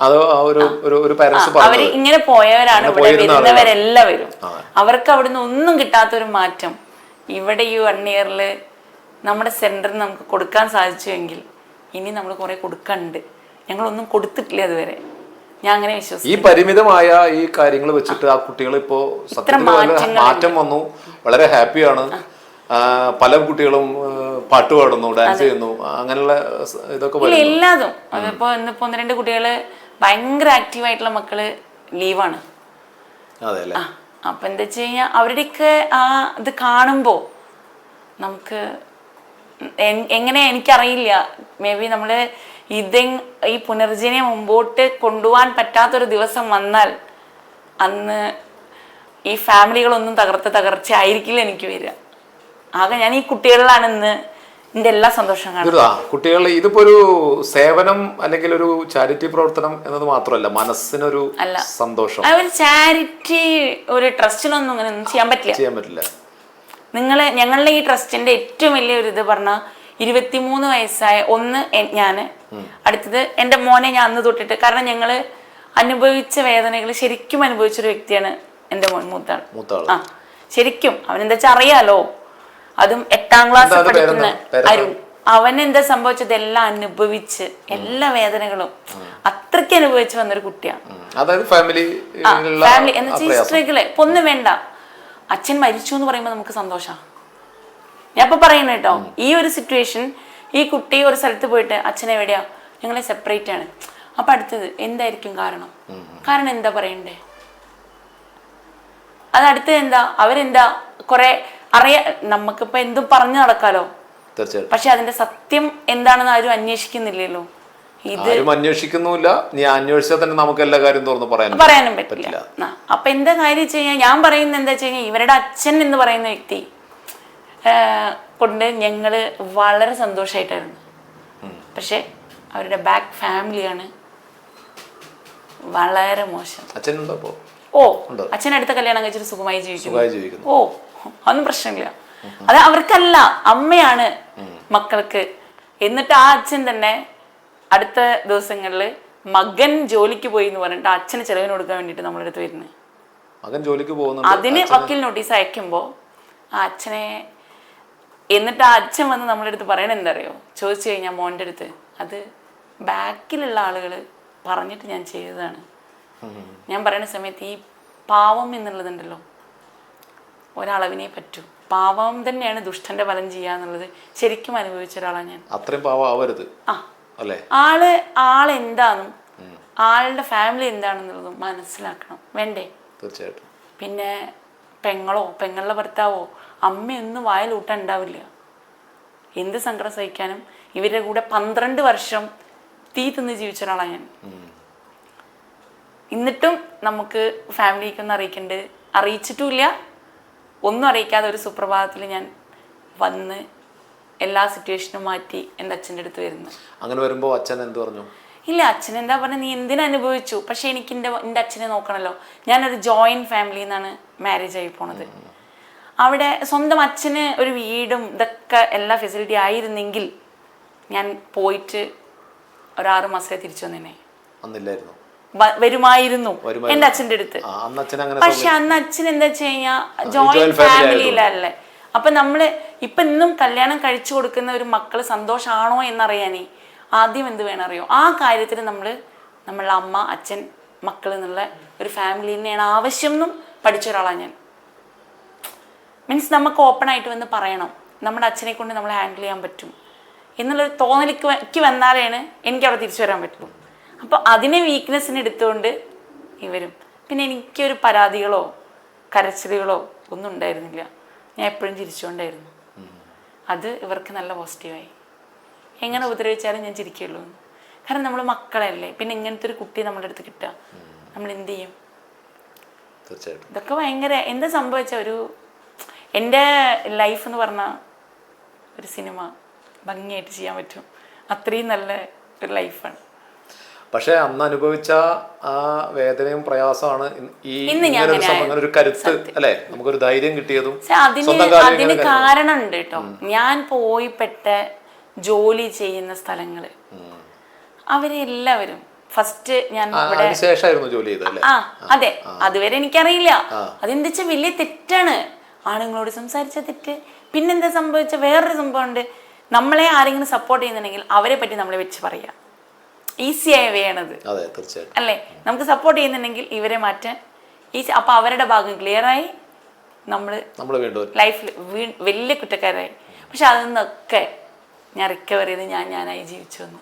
അത് ഒരു ഒരു ഒരു പാരന്റ്സ് അവർ ഇങ്ങനെ പോയവരാണ് ഇവിടെ വരുന്നവരെല്ലാം വരും അവർക്ക് അവിടുന്ന് ഒന്നും കിട്ടാത്തൊരു മാറ്റം. ഇവിടെ ഈ വൺ ഇയറിൽ നമ്മുടെ സെന്ററിൽ നമുക്ക് കൊടുക്കാൻ സാധിച്ചുവെങ്കിൽ ഇനി നമ്മൾ കുറെ കൊടുക്കണ്ട്. ഞങ്ങളൊന്നും കൊടുത്തിട്ടില്ല അതുവരെ ഞാൻ അങ്ങനെ വിശ്വസിക്കുന്നു. ഈ പരിമിതമായ ഈ കാര്യങ്ങൾ വെച്ചിട്ട് ആ കുട്ടികൾ ഇപ്പോ മാറ്റം വന്നു. വളരെ ഹാപ്പിയാണ്. പല കുട്ടികളും പാട്ട് പാടുന്നു ഡാൻസ് ചെയ്യുന്നു അങ്ങനെയുള്ള ഇതൊക്കെ എല്ലാതും. അതിപ്പോ ഇന്നിപ്പോ ഒന്ന് രണ്ട് കുട്ടികൾ ഭയങ്കര ആക്റ്റീവായിട്ടുള്ള മക്കൾ ലീവാണ് ആ അപ്പൊ എന്താ വെച്ച് കഴിഞ്ഞാൽ അവരുടെയൊക്കെ ആ ഇത് കാണുമ്പോ നമുക്ക് എങ്ങനെ എനിക്കറിയില്ല. മേ ബി നമ്മൾ ഇതെ ഈ പുനർജനെ മുമ്പോട്ട് കൊണ്ടുപോകാൻ പറ്റാത്തൊരു ദിവസം വന്നാൽ അന്ന് ഈ ഫാമിലികളൊന്നും തകർത്ത് തകർച്ച ആയിരിക്കില്ല എനിക്ക് വരിക. ആകെ ഞാൻ ഈ കുട്ടികളിലാണ് ഇന്ന് എല്ലാ സന്തോഷം ആ കുട്ടികൾ ഇതിപ്പോ ഒരു സേവനം അല്ലെങ്കിൽ ഒരു ചാരിറ്റി പ്രവർത്തനം എന്നത് മാത്രമല്ല മനസ്സിനൊരു സന്തോഷം. ഒരു ചാരിറ്റി ഒരു ട്രസ്റ്റിനൊന്നും അങ്ങനെ ഒന്നും ചെയ്യാൻ പറ്റില്ല. ചെയ്യാൻ പറ്റില്ല. നിങ്ങൾ ഞങ്ങളുടെ ഈ ട്രസ്റ്റിന്റെ ഏറ്റവും വലിയ ഒരു ഇത് പറഞ്ഞ ഇരുപത്തിമൂന്ന് വയസ്സായ ഒന്ന് ഞാൻ അടുത്തത് എന്റെ മോനെ ഞാൻ അന്ന് തൊട്ടിട്ട് കാരണം ഞങ്ങൾ അനുഭവിച്ച വേദനകൾ ശരിക്കും അനുഭവിച്ചൊരു വ്യക്തിയാണ് എന്റെ മോൻ മൂത്താണ് ആ ശരിക്കും അവൻ എന്താ വെച്ചാൽ അറിയാലോ? അതും എട്ടാം ക്ലാസ് പഠിക്കുന്ന? അരുൺ. അവൻ എന്താ സംഭവിച്ചത്? എല്ലാം അനുഭവിച്ച് എല്ലാ വേദനകളും അത്രയ്ക്ക് അനുഭവിച്ച് വന്നൊരു കുട്ടിയാണ്. അതായത് ഫാമിലി ഫാമിലി എന്ന് വെച്ചാൽ സ്ത്രീകളെ ഒന്നും വേണ്ട. അച്ഛൻ മരിച്ചു എന്ന് പറയുമ്പോൾ നമുക്ക് സന്തോഷമാണ് ഞാൻ ഇപ്പൊ പറയുന്നത് കേട്ടോ ഈ ഒരു സിറ്റുവേഷൻ ഈ കുട്ടി ഒരു സ്ഥലത്ത് പോയിട്ട് അച്ഛൻ എവിടെയാ? ഞങ്ങളെ സെപ്പറേറ്റ് ആണ്. അപ്പൊ അടുത്തത് എന്തായിരിക്കും കാരണം? കാരണം എന്താ പറയണ്ടേ? അത് അടുത്തത് എന്താ? അവരെന്താ? കുറെ അറിയാ നമുക്കിപ്പോ എന്തും പറഞ്ഞു നടക്കാലോ? തീർച്ചയായിട്ടും. പക്ഷെ അതിന്റെ സത്യം എന്താണെന്ന് ആരും അന്വേഷിക്കുന്നില്ലല്ലോ. ഇത് ആരും അന്വേഷിക്കുന്നുമില്ല. നീ അന്വേഷിച്ചാൽ തന്നെ നമുക്ക് എല്ലാ കാര്യം തുറന്ന് പറയാനും പറയാനും പറ്റില്ല. അപ്പൊ എന്താ കാര്യം വെച്ച് കഴിഞ്ഞാൽ ഞാൻ പറയുന്നത് എന്താ വെച്ച് കഴിഞ്ഞാൽ ഇവരുടെ അച്ഛൻ എന്ന് പറയുന്ന വ്യക്തി കൊണ്ട് ഞങ്ങൾ വളരെ സന്തോഷമായിട്ടായിരുന്നു പക്ഷെ അവരുടെ ബാക്ക് ഫാമിലിയാണ് വളരെ മോശം. അച്ഛനുണ്ടോ ഓ അച്ഛൻ അടുത്ത കല്യാണം കഴിച്ചിട്ട് സുഖമായി ജീവിക്കുന്നു. ഓ അതൊന്നും പ്രശ്നമില്ല. അത് അവർക്കല്ല അമ്മയാണ് മക്കൾക്ക്. എന്നിട്ട് ആ അച്ഛൻ തന്നെ അടുത്ത ദിവസങ്ങളിൽ മകൻ ജോലിക്ക് പോയി എന്ന് പറഞ്ഞിട്ട് അച്ഛന് ചെലവിന് കൊടുക്കാൻ വേണ്ടിയിട്ട് നമ്മളെടുത്ത് അടുത്ത് വരുന്നത് മകൻ ജോലിക്ക് പോകുന്നു അതിന് വക്കീൽ നോട്ടീസ് അയക്കുമ്പോൾ ആ അച്ഛനെ എന്നിട്ട് ആ അച്ഛൻ വന്ന് നമ്മളെ അടുത്ത് പറയണ എന്തറിയോ ചോദിച്ചു കഴിഞ്ഞാൽ മോന്റെ അടുത്ത് അത് ബാക്കിലുള്ള ആളുകൾ പറഞ്ഞിട്ട് ഞാൻ ചെയ്തതാണ്. ഞാൻ പറയുന്ന സമയത്ത് ഈ പാവം എന്നുള്ളതുണ്ടല്ലോ ഒരളവിനെ പറ്റൂ. പാവം തന്നെയാണ് ദുഷ്ടന്റെ ഫലം ചെയ്യുക എന്നുള്ളത് ശരിക്കും അനുഭവിച്ച ഒരാളാണ് ഞാൻ. അത്രയും പാവം ആവരുത്. ആ. അല്ലേ? ആൾ ആളെന്താണെന്നും ആളുടെ ഫാമിലി എന്താണെന്നുള്ളതും മനസ്സിലാക്കണം. വേണ്ടേ? തീർച്ചയായിട്ടും. പിന്നെ പെങ്ങളോ പെങ്ങളുടെ ഭർത്താവോ അമ്മയൊന്നും വായലൂട്ടാൻ ഉണ്ടാവില്ല എന്ത് സങ്കടം സഹിക്കാനും ഇവരുടെ കൂടെ പന്ത്രണ്ട് വർഷം തീ തിന്ന് ജീവിച്ച ഒരാളാണ് ഞാൻ. എന്നിട്ടും നമുക്ക് ഫാമിലിക്കൊന്നും അറിയിക്കണ്ട്. അറിയിച്ചിട്ടുമില്ല ഒന്നും അറിയിക്കാതെ ഒരു സുപ്രഭാതത്തിൽ ഞാൻ വന്ന് എല്ലാ സിറ്റുവേഷനും മാറ്റി എന്റെ അച്ഛന്റെ അടുത്ത് വരുന്നു. അങ്ങനെ വരുമ്പോൾ അച്ഛൻ എന്ത് പറഞ്ഞു? ഇല്ല അച്ഛൻ എന്താ പറഞ്ഞ നീ എന്തിനനുഭവിച്ചു പക്ഷെ എനിക്ക് എന്റെ എന്റെ അച്ഛനെ നോക്കണമല്ലോ ഞാനൊരു ജോയിന്റ് ഫാമിലിയിൽ നിന്നാണ് മാരേജ് ആയി പോണത്. അവിടെ സ്വന്തം അച്ഛന് ഒരു വീടും ഇതൊക്കെ എല്ലാ ഫെസിലിറ്റി ആയിരുന്നെങ്കിൽ ഞാൻ പോയിട്ട് ഒരാറ് മാസത്തെ തിരിച്ചു വന്നേനെ. വന്നില്ലായിരുന്നു. വരുമായിരുന്നു എന്റെ അച്ഛന്റെ അടുത്ത്. പക്ഷെ അന്ന് അച്ഛൻ എന്താ വെച്ച് കഴിഞ്ഞാൽ ജോയിന്റ് ഫാമിലിയിലല്ലേ അപ്പൊ നമ്മൾ ഇപ്പൊ ഇന്നും കല്യാണം കഴിച്ചു കൊടുക്കുന്ന ഒരു മക്കൾ സന്തോഷാണോ എന്നറിയാനേ ആദ്യം എന്ത് വേണം അറിയോ? ആ കാര്യത്തിൽ നമ്മൾ നമ്മളുടെ അമ്മ അച്ഛൻ മക്കൾ എന്നുള്ള ഒരു ഫാമിലി തന്നെയാണ് ആവശ്യം എന്നും പഠിച്ച ഒരാളാണ് ഞാൻ. മീൻസ് നമുക്ക് ഓപ്പൺ ആയിട്ട് വന്ന് പറയണം. നമ്മുടെ അച്ഛനെ കൊണ്ട് നമ്മൾ ഹാൻഡിൽ ചെയ്യാൻ പറ്റും. എന്നുള്ളൊരു തോന്നലിക്ക് വന്നാലാണ് എനിക്ക് അവിടെ തിരിച്ചു വരാൻ പറ്റുള്ളൂ. അപ്പോൾ അതിനെ വീക്ക്നെസ്സിന് എടുത്തുകൊണ്ട് ഇവരും പിന്നെ എനിക്കൊരു പരാതികളോ കരച്ചിലുകളോ ഒന്നും ഉണ്ടായിരുന്നില്ല. ഞാൻ എപ്പോഴും ചിരിച്ചുകൊണ്ടായിരുന്നു. അത് ഇവർക്ക് നല്ല പോസിറ്റീവായി എങ്ങനെ ഉപദ്രവിച്ചാലും ഞാൻ ചിരിക്കുള്ളൂ. കാരണം നമ്മൾ മക്കളല്ലേ പിന്നെ ഇങ്ങനത്തെ ഒരു കുട്ടി നമ്മുടെ അടുത്ത് കിട്ടുക. നമ്മൾ എന്ത് ചെയ്യും? തീർച്ചയായിട്ടും. ഇതൊക്കെ ഭയങ്കര എന്താ സംഭവിച്ച ഒരു എന്റെ ലൈഫ് എന്ന് പറഞ്ഞ ഒരു സിനിമ ഭംഗിയായിട്ട് ചെയ്യാൻ പറ്റും. അത്രയും നല്ല ഒരു ലൈഫാണ് പക്ഷെ അന്ന് അനുഭവിച്ച ആ വേദനയും പ്രയാസമാണ് ഈ ഇങ്ങനെ ഒരു അങ്ങനെ ഒരു കരുത്ത് അല്ലെ? നമുക്കൊരു ധൈര്യം കിട്ടിയതും അതിന് കാരണം കാരണമുണ്ട് കേട്ടോ. ഞാൻ പോയി പെട്ട ജോലി ചെയ്യുന്ന സ്ഥലങ്ങൾ. അവരെല്ലാവരും ഫസ്റ്റ് ഞാൻ ജോലി ചെയ്തത് ആ അതെ. അതുവരെ എനിക്കറിയില്ല. അതെന്താ വെച്ചാൽ വലിയ തെറ്റാണ്. ആണുങ്ങളോട് സംസാരിച്ച തെറ്റ്. പിന്നെന്താ സംഭവിച്ച? വേറൊരു സംഭവം ഉണ്ട് നമ്മളെ ആരെങ്കിലും സപ്പോർട്ട് ചെയ്യുന്നുണ്ടെങ്കിൽ അവരെ പറ്റി നമ്മളെ വെച്ച് പറയാം. ഈസി ആയ വേണത്. അതെ തീർച്ചയായിട്ടും. അല്ലേ? നമുക്ക് സപ്പോർട്ട് ചെയ്യുന്നുണ്ടെങ്കിൽ ഇവരെ മാറ്റാൻ ഈ അപ്പൊ അവരുടെ ഭാഗം ക്ലിയർ ആയി നമ്മൾ നമ്മൾ വീണ്ടും ലൈഫിൽ വലിയ കുറ്റക്കാരായി. പക്ഷെ അതിൽ നിന്നൊക്കെ ഞാൻ റിക്കവർ ചെയ്ത് ഞാൻ ഞാനായി ജീവിച്ചു വന്നു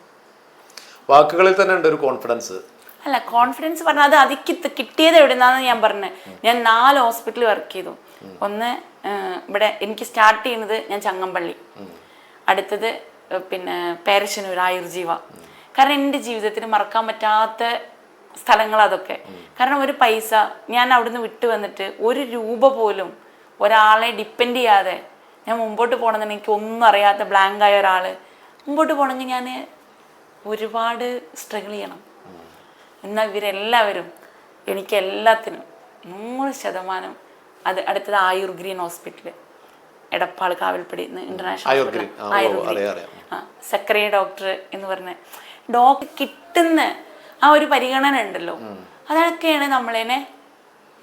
വാക്കുകളിൽ തന്നെ ഉണ്ട് ഒരു കോൺഫിഡൻസ് അല്ല കോൺഫിഡൻസ് പറഞ്ഞാൽ അത് അതിക്ക് കിട്ടിയത് എവിടുന്നാന്ന് ഞാൻ പറഞ്ഞത് ഞാൻ നാല് ഹോസ്പിറ്റലിൽ വർക്ക് ചെയ്തു. ഒന്ന് ഇവിടെ എനിക്ക് സ്റ്റാർട്ട് ചെയ്യുന്നത് ഞാൻ ചങ്ങമ്പള്ളി. അടുത്തത് പിന്നെ പേരശനൂർ ആയുർജീവ. കാരണം എന്റെ ജീവിതത്തിന് മറക്കാൻ പറ്റാത്ത സ്ഥലങ്ങൾ അതൊക്കെ. കാരണം ഒരു പൈസ ഞാൻ അവിടുന്ന് വിട്ടു വന്നിട്ട് ഒരു രൂപ പോലും ഒരാളെ ഡിപ്പെൻഡ് ചെയ്യാതെ ഞാൻ മുമ്പോട്ട് പോകണമെന്ന് എനിക്ക് ഒന്നും അറിയാത്ത ബ്ലാങ്ക് ആയ ഒരാൾ മുമ്പോട്ട് പോകണമെങ്കിൽ ഞാൻ ഒരുപാട് സ്ട്രഗിൾ ചെയ്യണം. എന്നാൽ ഇവരെല്ലാവരും എനിക്ക് എല്ലാത്തിനും നൂറ് ശതമാനം അത് അടുത്തത് Ayur Green Hospital Edappal Kavalppadi international Ayur Green. Sakriya doctor എന്ന് പറഞ്ഞ ഡോക്ടർ കിട്ടുന്ന ആ ഒരു പരിഗണന ഉണ്ടല്ലോ. അതൊക്കെയാണ് നമ്മളതിനെ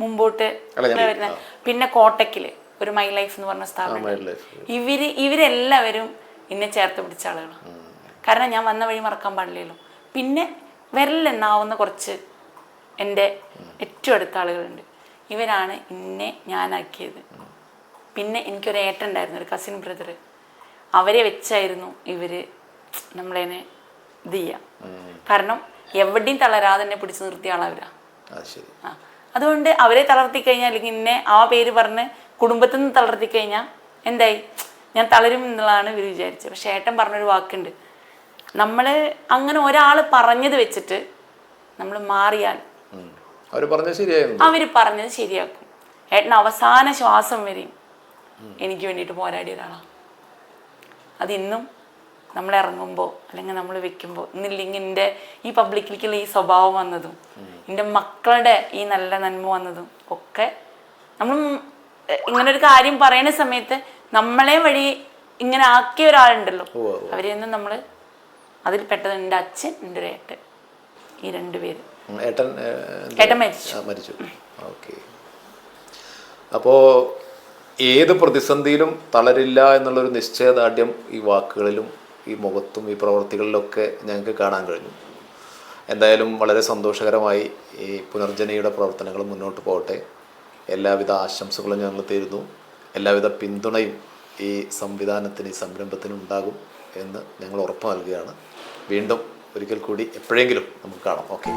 മുമ്പോട്ട് വരുന്നത്. പിന്നെ കോട്ടക്കിൽ ഒരു മൈ ലൈഫ് എന്ന് പറഞ്ഞ സ്ഥാപനം. ഇവർ ഇവരെല്ലാവരും എന്നെ ചേർത്ത് പിടിച്ച ആളുകളാണ്. കാരണം ഞാൻ വന്ന വഴി മറക്കാൻ പാടില്ലല്ലോ. പിന്നെ വിരലെണ്ണാവുന്ന കുറച്ച് എന്റെ ഏറ്റവും അടുത്ത ആളുകളുണ്ട്. ഇവരാണ് എന്നെ ഞാനാക്കിയത്. പിന്നെ എനിക്കൊരു ഏട്ടുണ്ടായിരുന്നു ഒരു കസിൻ ബ്രദർ അവരെ വെച്ചായിരുന്നു ഇവർ നമ്മളതിനെ ഇത് ചെയ്യാം. കാരണം എവിടെയും തളരാതെ തന്നെ പിടിച്ചു നിർത്തിയ ആളവരാ. അതുകൊണ്ട് അവരെ തളർത്തി കഴിഞ്ഞാൽ അല്ലെങ്കിൽ ഇന്നെ ആ പേര് പറഞ്ഞ് കുടുംബത്തിൽ നിന്ന് തളർത്തി കഴിഞ്ഞാൽ എന്തായി? ഞാൻ തളരും എന്നുള്ളതാണ് ഇവർ വിചാരിച്ചത്. പക്ഷേ ഏട്ടൻ പറഞ്ഞൊരു വാക്കുണ്ട്. നമ്മൾ അങ്ങനെ ഒരാൾ പറഞ്ഞത് വെച്ചിട്ട് നമ്മൾ മാറിയാൽ അവർ പറഞ്ഞത് ശരിയാകും അവർ പറഞ്ഞത് ശരിയാക്കും. ഏട്ടൻ അവസാന ശ്വാസം വരെയും എനിക്ക് വേണ്ടിയിട്ട് പോരാടിയ ഒരാളാണ് അതിന്നും നമ്മൾ ഇറങ്ങുമ്പോൾ അല്ലെങ്കിൽ നമ്മൾ വെക്കുമ്പോൾ ഇന്നില്ലെങ്കിൽ എന്റെ ഈ പബ്ലിക്കിലേക്കുള്ള ഈ സ്വഭാവം വന്നതും എന്റെ മക്കളുടെ ഈ നല്ല നന്മ വന്നതും ഒക്കെ നമ്മൾ ഇങ്ങനെ ഒരു കാര്യം പറയുന്ന സമയത്ത് നമ്മളെ വഴി ഇങ്ങനെ ആക്കിയ ഒരാളുണ്ടല്ലോ. അവരെയൊന്നും നമ്മൾ അതിൽ പെട്ടത് എന്റെ അച്ഛൻ എന്റെ ഒരു ഏട്ടൻ ഈ രണ്ടുപേര് ഏട്ടൻ മരിച്ചു. മരിച്ചു. ഓക്കെ. അപ്പോൾ ഏത് പ്രതിസന്ധിയിലും തളരില്ല എന്നുള്ളൊരു നിശ്ചയദാർഢ്യം ഈ വാക്കുകളിലും ഈ മുഖത്തും ഈ പ്രവൃത്തികളിലൊക്കെ ഞങ്ങൾക്ക് കാണാൻ കഴിഞ്ഞു. എന്തായാലും വളരെ സന്തോഷകരമായി ഈ പുനർജനയുടെ പ്രവർത്തനങ്ങൾ മുന്നോട്ട് പോകട്ടെ. എല്ലാവിധ ആശംസകളും ഞങ്ങൾ തരുന്നു. എല്ലാവിധ പിന്തുണയും ഈ സംവിധാനത്തിന് ഈ സംരംഭത്തിന് ഉണ്ടാകും എന്ന് ഞങ്ങൾ ഉറപ്പ് നൽകുകയാണ്. വീണ്ടും ഒരിക്കൽ കൂടി എപ്പോഴെങ്കിലും നമുക്ക് കാണാം. ഓക്കെ.